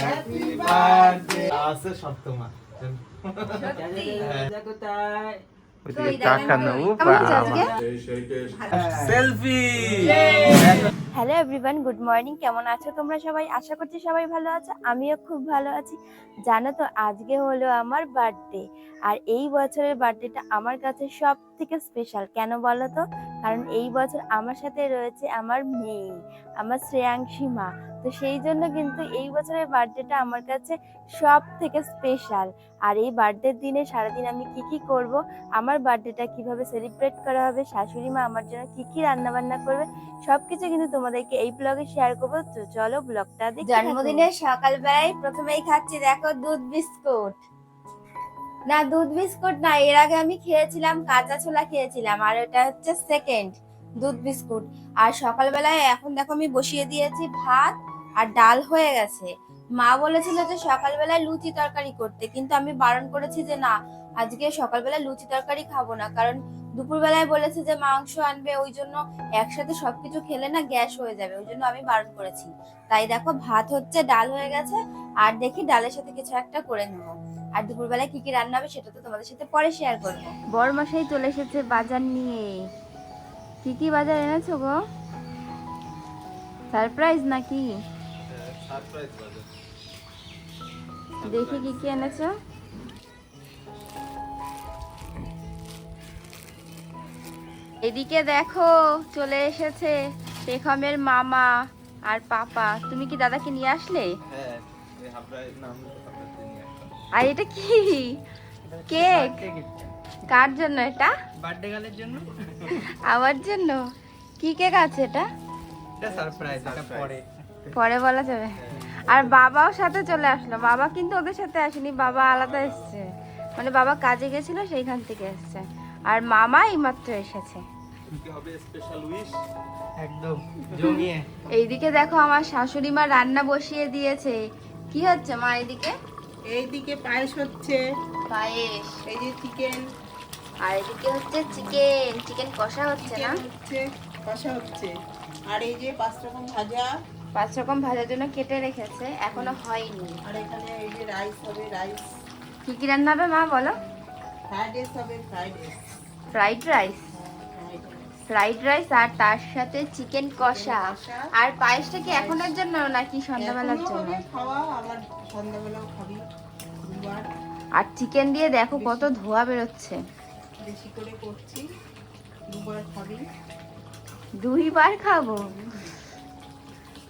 Happy birthday আছে সপ্তমা। Hello everyone good morning কেমন আছো তোমরা সবাই? আশা করছি সবাই ভালো আছো। আমিও খুব ভালো আছি। জানো তো আজকে হলো আমার বার্থডে আর এই বছরের বার্থডেটা আমার কাছে সব থেকে স্পেশাল কেন বলো তো? কারণ এই বছর আমার সাথে রয়েছে আমার মেয়ে আমার শ্রেয়াংশী মা। তো সেই জন্য কিন্তু এই বছরের বার্থডেটা আমার কাছে সব থেকে স্পেশাল আর এই বার্থডের দিনে সারাদিন আমি কি কি করব, আমার বার্থডেটা কীভাবে সেলিব্রেট করা হবে, শাশুড়ি মা আমার জন্য কি কি রান্না বান্না করবে, সবকিছু কিন্তু তোমাদেরকে এই ব্লগে শেয়ার করব। তো চলো ব্লগটা দেখি জন্মদিনের সকালবেলায় প্রথমেই খাচ্ছি, দেখো দুধ বিস্কুট। না, দুধ বিস্কুট না, এর আগে আমি খেয়েছিলাম, কাঁচা ছোলা খেয়েছিলাম, আর এটা হচ্ছে সেকেন্ড দুধ বিস্কুট। আর সকালবেলায় এখন দেখো আমি বসিয়ে দিয়েছি ভাত আর ডাল হয়ে গেছে। মা বলেছিল যে সকালবেলায় লুচি তরকারি করতে, কিন্তু আমি বারণ করেছি যে না, আজকে সকালবেলা লুচি তরকারি খাব না। কারণ দুপুরবেলায় বলেছে যে মাংস আনবে, ওই জন্য একসাথে সবকিছু খেলে না গ্যাস হয়ে যাবে, ওই জন্য আমি বারণ করেছি। তাই দেখো, ভাত হচ্ছে, ডাল হয়ে গেছে, আর দেখি ডালের সাথে কিছু একটা করে নেব। আর দুপুরবেলায় কি কি রান্না হবে সেটা তো তোমাদের সাথে পরে শেয়ার করব। বড় মশাই চলে এসেছে বাজার নিয়ে। কি কি বাজার এনেছো গো? সারপ্রাইজ নাকি? দেখি কি কি এনেছো? এদিকে দেখো চলে এসেছে শেখমের মামা আর পাপা। তুমি কি দাদাকে নিয়ে আসলে? হ্যাঁ আর এটা কি? কেক? কার জন্য এটা? বার্থডে গালের জন্য? আমার জন্য? কি কেক আছে এটা? এটা সারপ্রাইজ এটা পরে। পরে বলা যাবে। আর বাবাও সাথে চলে আসলো। বাবা কিন্তু ওদের সাথে আসেনি বাবা আলাদা এসেছে। মানে বাবা কাজে গেছিল সেইখান থেকে এসেছে। আর মামা এইমাত্র এসেছে। কি হবে স্পেশাল উইশ একদম জমিয়ে। এইদিকে দেখো আমার শাশুড়ি মা রান্না বসিয়ে দিয়েছে। কি হচ্ছে মা এদিকে? এইদিকে পায়েস হচ্ছে। পায়েস। এই যে চিকেন আর এদিকে হচ্ছে চিকেন চিকেন কষা হচ্ছে না? হচ্ছে কষা হচ্ছে। আর এই যে পাঁচ রকম ভাজা। পাঁচ রকম ভাজার জন্য কেটে রেখেছে এখনও হয়নি। আর এখানে এই যে রাইস হবে রাইস কি কি রান্না হবে মা বলো? ফ্রাইড রাইস হবে fried rice fried rice fried rice আর তার সাথে চিকেন কষা। আর পায়েসটা কি এখনের জন্য নাকি সন্ধ্যাবেলার জন্য? খাওয়া আবার সন্ধ্যাবেলাও খাবি আর চিকেন দিয়ে দেখো কত ধোয়া বেরোচ্ছে। বেশি করে করছি দুবার খাবি। দুইবার খাব?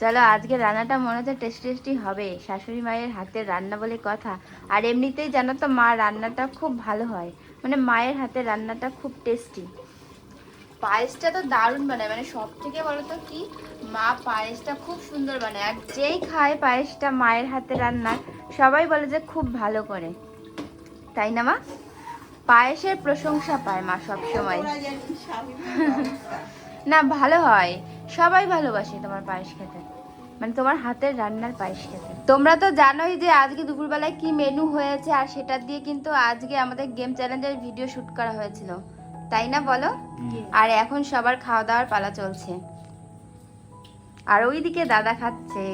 চলো আজকে রান্নাটা মনে হচ্ছে টেস্টি টেস্টি হবে। শাশুড়ি মায়ের হাতের রান্না বলে কথা। আর এমনিতেই জানো তো মা রান্নাটা খুব ভালো হয়। মানে মায়ের হাতের রান্নাটা খুব টেস্টি পায়েসটা তো দারুণ বানায়। মানে সব থেকে বলো তো কি মা পায়েসটা খুব সুন্দর বানায়। আর যেই খায় পায়েসটা মায়ের হাতে রান্নার সবাই বলে যে খুব ভালো করে। তাই না মা? পায়েসের প্রশংসা পায় মা সবসময়। না ভালো হয়। সবাই ভালোবাসে তোমার পায়েস খেতে। মানে তোমার হাতের রান্নার পায়েস খেতে। তোমরা তো জানোই যে আজকে দুপুরবেলায় কি মেনু হয়েছে আর সেটা দিয়ে কিন্তু আজকে আমাদের গেম চ্যালেঞ্জের ভিডিও শুট করা হয়েছিল। তাই না বলো? আর এখন সবার খাওয়া দাওয়ার পালা চলছে। আর ওইদিকে দাদা খাচ্ছে।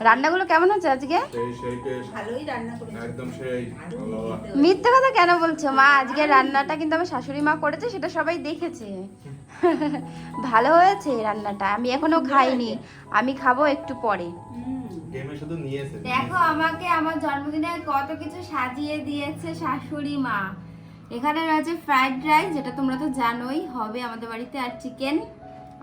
রান্নাগুলো কেমন হচ্ছে আজকে? সেই সেই টেস্ট ভালোই রান্না করেছে। একদম সেই। ভালো মিথ্যে কথা কেন বলছো? মা আজকে রান্নাটা কিন্তু আমার শাশুড়ি মা করেছে সেটা সবাই দেখেছে। ভালো হয়েছে রান্নাটা। আমি এখনও খাইনি। আমি খাব একটু পরে। শুধু নিয়েছে। দেখো আমাকে আমার জন্মদিনে কত কিছু সাজিয়ে দিয়েছে শাশুড়ি মা। এখানে রয়েছে ফ্রাইড রাইস যেটা তোমরা তো জানোই হবে আমাদের বাড়িতে আর চিকেন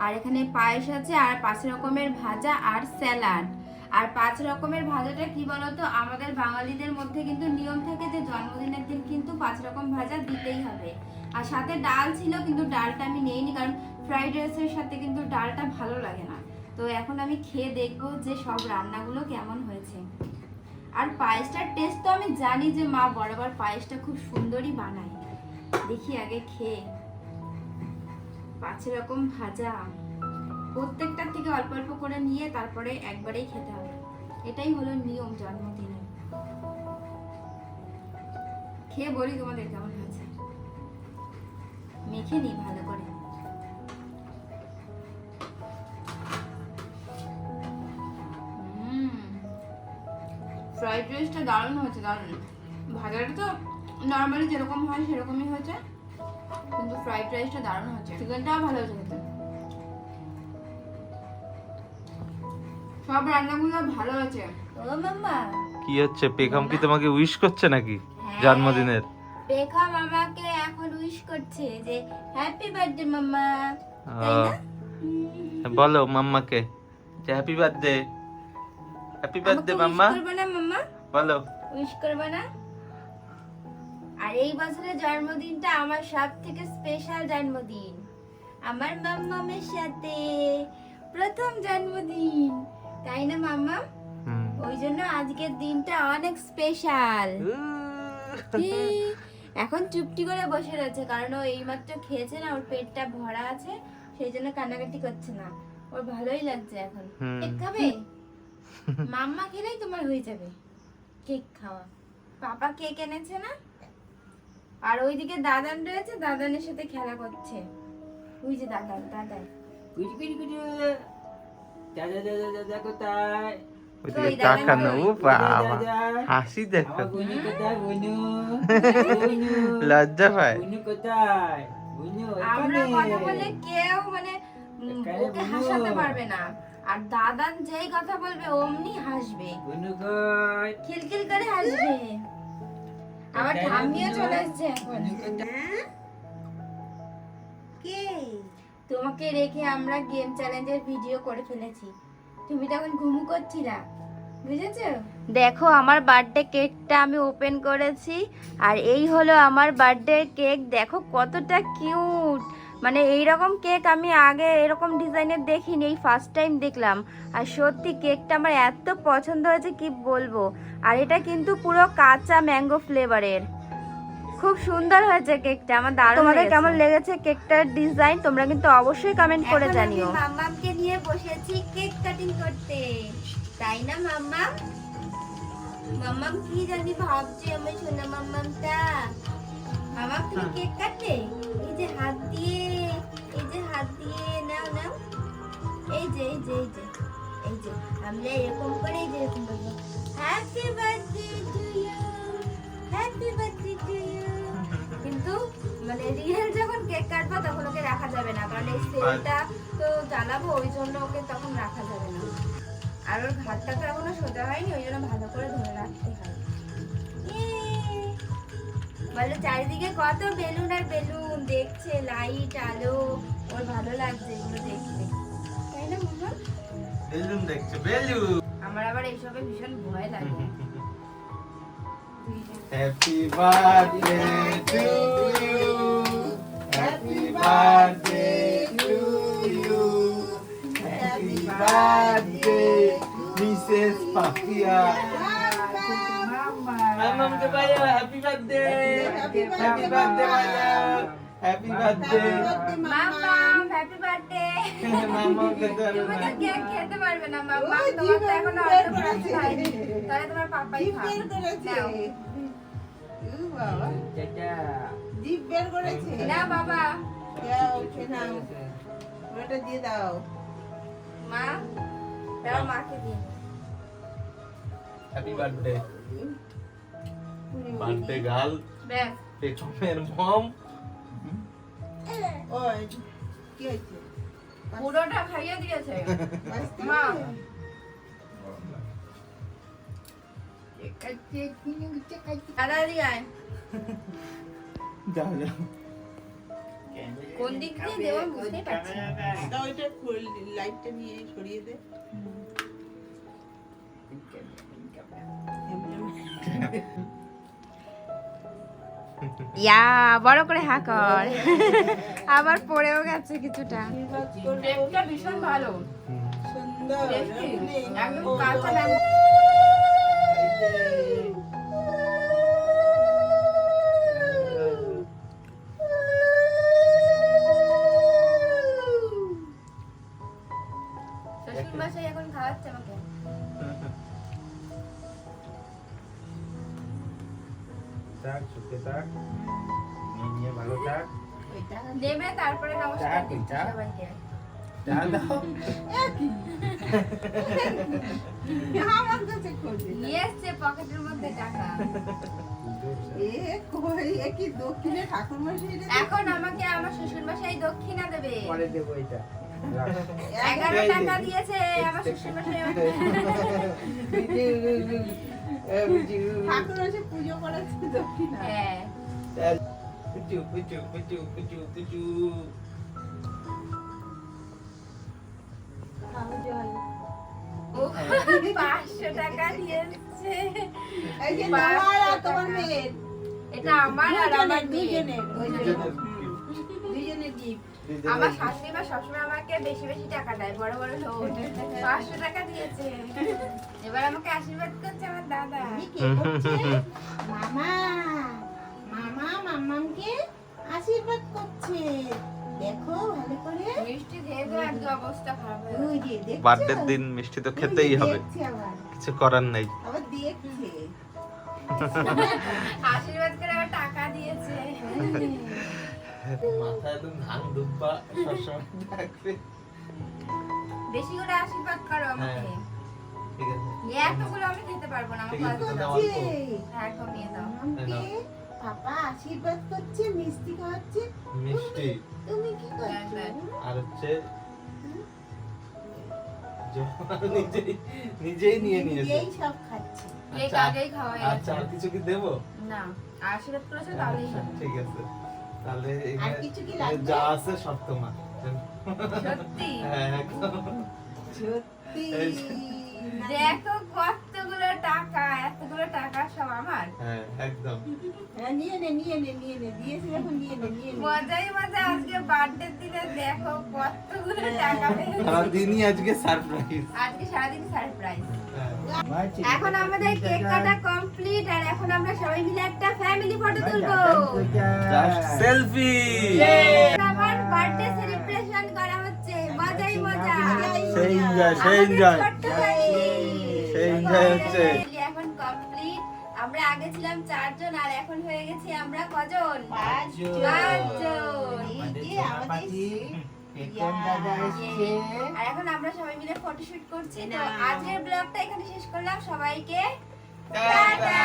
আর এখানে পায়েস আছে আর পাঁচ রকমের ভাজা আর স্যালাড আর পাঁচ রকমের ভাজাটা কি বলতো? আমাদের বাঙালিদের মধ্যে কিন্তু নিয়ম থাকে যে জন্মদিনের দিন কিন্তু পাঁচ রকম ভাজা দিতেই হবে। আর সাথে ডাল ছিল, কিন্তু ডালটা আমি নেইনি, কারণ ফ্রাইড রাইসের সাথে কিন্তু ডালটা ভালো লাগে না। তো এখন আমি খেয়ে দেখব যে সব রান্নাগুলো কেমন হয়েছে। আর পায়েসটার টেস্ট তো আমি জানি যে মা বরাবর পায়েসটা খুব সুন্দরই বানায়। দেখি আগে খেয়ে। পাঁচ রকম ভাজা। প্রত্যেকটার থেকে অল্প অল্প করে নিয়ে তারপরে একবারেই খেতে হবে। এটাই হলো নিয়ম জন্মদিনে। খেয়ে বলি তোমাদের কেমন হয়েছে। মেখে নিই ভালো করে। ফ্রাইড রাইসটা দারুণ হয়েছে দারুণ। ভাজাটা তো নর্মালি যেরকম হয় সেরকমই হয়েছে কিন্তু ফ্রাইড রাইসটা দারুণ হয়েছে। চিকেনটাও ভালো হয়েছে খেতে। সব রান্নাগুলো ভালো হয়েছে। ও মাম্মা। কি হচ্ছে পেখম কি তোমাকে উইশ করছে নাকি হ্যাঁ। জন্মদিনের? পেখা মামাকে এখন উইশ করছে যে হ্যাপি বার্থডে মাম্মা। তাই বলো মাম্মাকে যে হ্যাপি বার্থডে হ্যাপি বার্থডে মাম্মা। করবে না মাম্মা? বলো। উইশ করবে না? আর এই বছরের জন্মদিনটা আমার সব থেকে স্পেশাল জন্মদিন। আমার মাম্মামের সাথে প্রথম জন্মদিন। তাই না মাম্মা? ওই জন্য আজকের দিনটা অনেক স্পেশাল এখন চুপটি করে বসে রয়েছে কারণ ও এইমাত্র খেয়েছে না ওর পেটটা ভরা আছে সেই জন্য কান্নাকাটি করছে না। ওর ভালোই লাগছে এখন। কেক খাবে? মাম্মা খেলেই তোমার হয়ে যাবে কেক খাওয়া। পাপা কেক এনেছে না? আর ওইদিকে দাদান রয়েছে দাদানের সাথে খেলা করছে। ওই যে দাদান দাদান। কুচি কুচি কুচি। দাদা দাদা দাদা কোথায়? তাকানো ও বাবা হাসি দেখো বুনু কোথায় বুনু বুনু লজ্জা পায় বুনু কোথায় বুনু আমরা কথা বলে কেউ মানে ওকে হাসাতে পারবে না। আর দাদান যেই কথা বলবে অমনি হাসবে। খিলখিল করে হাসবে। আবার ঠাম্মিও চলে এসছে এখন। কে তোমাকে রেখে আমরা গেম চ্যালেঞ্জের ভিডিও করে ফেলেছি। তুমি তখন ঘুমু করছিলা বুঝেছ? দেখো আমার বার্থডে কেকটা আমি ওপেন করেছি আর এই হলো আমার বার্থডে কেক দেখো কতটা কিউট মানে এই রকম কেক আমি আগে এরকম ডিজাইনের দেখিনি এই ফার্স্ট টাইম দেখলাম। আর সত্যি কেকটা আমার এত পছন্দ হয়েছে কি বলব? আর এটা কিন্তু পুরো কাঁচা ম্যাঙ্গো ফ্লেভারের খুব সুন্দর হয়েছে কেকটা আমার দারুণ তোমাদের কেমন লেগেছে কেকটার ডিজাইন তোমরা কিন্তু অবশ্যই কমেন্ট করে জানিও। মাম্মামকে নিয়ে বসেছি কেক কাটিং করতে। তাই না মাম্মাম মাম্মাম কি জানি ভাবছে আমার সোনা মাম্মামটা। মাম্মাম তুমি কেক কাটবে এই যে হাত দিয়ে এই যে হাত দিয়ে নাও নাও। এই যে এই যে এই যে এই যে আমরা এরকম করে এই যে এরকম করব। Happy birthday to you happy birthday to you কিন্তু মানে রিয়েল যখন কেক কাটবো তখন ওকে রাখা যাবে না কারণ এই সেলটা তো জ্বালাবো ওই জন্য ওকে তখন রাখা যাবে না। আর ওর ঘাটটা তো এখনও সোজা হয়নি ওই জন্য ভালো করে ধরে রাখতে হয়। ইয়ে! বলো চারিদিকে কত বেলুন আর বেলুন দেখছে লাইট আলো ওর ভালো লাগছে এগুলো দেখতে। তাই না বেলুন দেখছে বেলুন! আমার আবার এইসবে ভীষণ ভয় লাগে। Happy birthday to you. Happy birthday to you. Happy birthday, Mrs. Pafia. Mamam ke baya, happy birthday. Happy birthday, Maya. Happy birthday. Mamam, happy birthday. খেতে পারবে না ওই তোমার তো এখনও। তাহলে তোমার পাপাই খাবে বাবা জিভ বের করেছে না বাবা যাও, উঠে নাও ওটা দিয়ে দাও মা দাও মাকে দিন হ্যাপি বার্থডে বার্থডে গার্ল পেছনের মম ওই কি হয়েছে পুরোটা খাইয়ে দিয়েছে। মা। কোন দিক দিয়ে দেবো বুঝতেই পারছি না। ওইটা লাইটটা নিয়ে সরিয়ে দে। ইয়া বড় করে হা কর। আবার পড়েও গেছে কিছুটা। ভীষণ ভালো। সুন্দর। একদম কাঁচা থাক সুখে থাক। নিয়ে নিয়ে ভালো থাক। দেবে তারপরে নমস্কার দিচ্ছি সবাইকে। এখন আমাকে আমার শ্বশুর মশাই দক্ষিণা দেবে। পরে দেবো এটা। এগারো টাকা দিয়েছে আমার শ্বশুর ঠাকুর মশাই পুজো করাচ্ছে দক্ষিণা হ্যাঁ। পুচু পুচু পুচু পুচু পুচু। পাঁচশো টাকা দিয়েছে। তোমার। মেয়ের। এটা আমার আর আমার দুজনের। আমার শাশুড়ি মা সবসময় আমাকে বেশি বেশি টাকা দেয় বড় বড় লোন পাঁচশো টাকা দিয়েছে। এবার আমাকে আশীর্বাদ করছে আমার দাদা? মামা মামা আশীর্বাদ করছে। দেখো ভালো করে। মিষ্টি খেয়ে তো একদম অবস্থা খারাপ হয়ে ওই বার্থডের দিন মিষ্টি তো খেতেই হবে। কিছু করার নেই। আবার দেখছে। আশীর্বাদ করে আবার টাকা দিয়েছে। মাথা একদম ধান দুব্বা সবসময় থাকবে। বেশি করে আশীর্বাদ করো আমাকে। ঠিক আছে। এতগুলো আমি খেতে পারব না আমার ঠিক আছে, কষ্ট দাও করছে অল্প। হ্যাঁ কমিয়ে দাও। পাপা আশীর্বাদ করছে মিষ্টি খাওয়াচ্ছে। মিষ্টি? তুমি কি করছ? আর হচ্ছে নিজেই নিজেই নিয়ে নিয়েছে। সব খাচ্ছে। আচ্ছা, খাওয়া আচ্ছা আর কিছু কি দেবো? না আশীর্বাদ করেছে তাহলেই আচ্ছা, ঠিক আছে। তাহলে? যা আছে সব তোমার। সত্যি? হ্যাঁ সত্যি? দেখো কতগুলো টাকা এতগুলো টাকা সব আমার। হ্যাঁ একদম। হ্যাঁ, নিয়ে নে নিয়ে নে নিয়ে নে দিয়েছে যখন নিয়ে নে নিয়ে নে। মজাই মজা আজকে বার্থডে দিনে দেখো কতগুলো টাকা পেয়েছি। সারাদিনই আজকে সারপ্রাইজ আজকে সারাদিন সারপ্রাইজ হ্যাঁ এখন আমাদের কেক কাটা কমপ্লিট আর এখন আমরা সবাই মিলে একটা ফ্যামিলি ফটো তুলবো। জাস্ট সেলফি আমার বার্থডে সেলিব্রেশন করা হচ্ছে। মজাই মজা। সেই enjoy, সেই বাড়ি। সেই enjoy হচ্ছে। এখন কমপ্লিট আমরা আগে ছিলাম চারজন আর এখন হয়ে গেছি আমরা কজন? পাঁচজন। এই যে আমাদের আর এখন আমরা সবাই মিলে ফটোশুট করছি। আজকের ব্লগটা এখানে শেষ করলাম। সবাইকে টাটা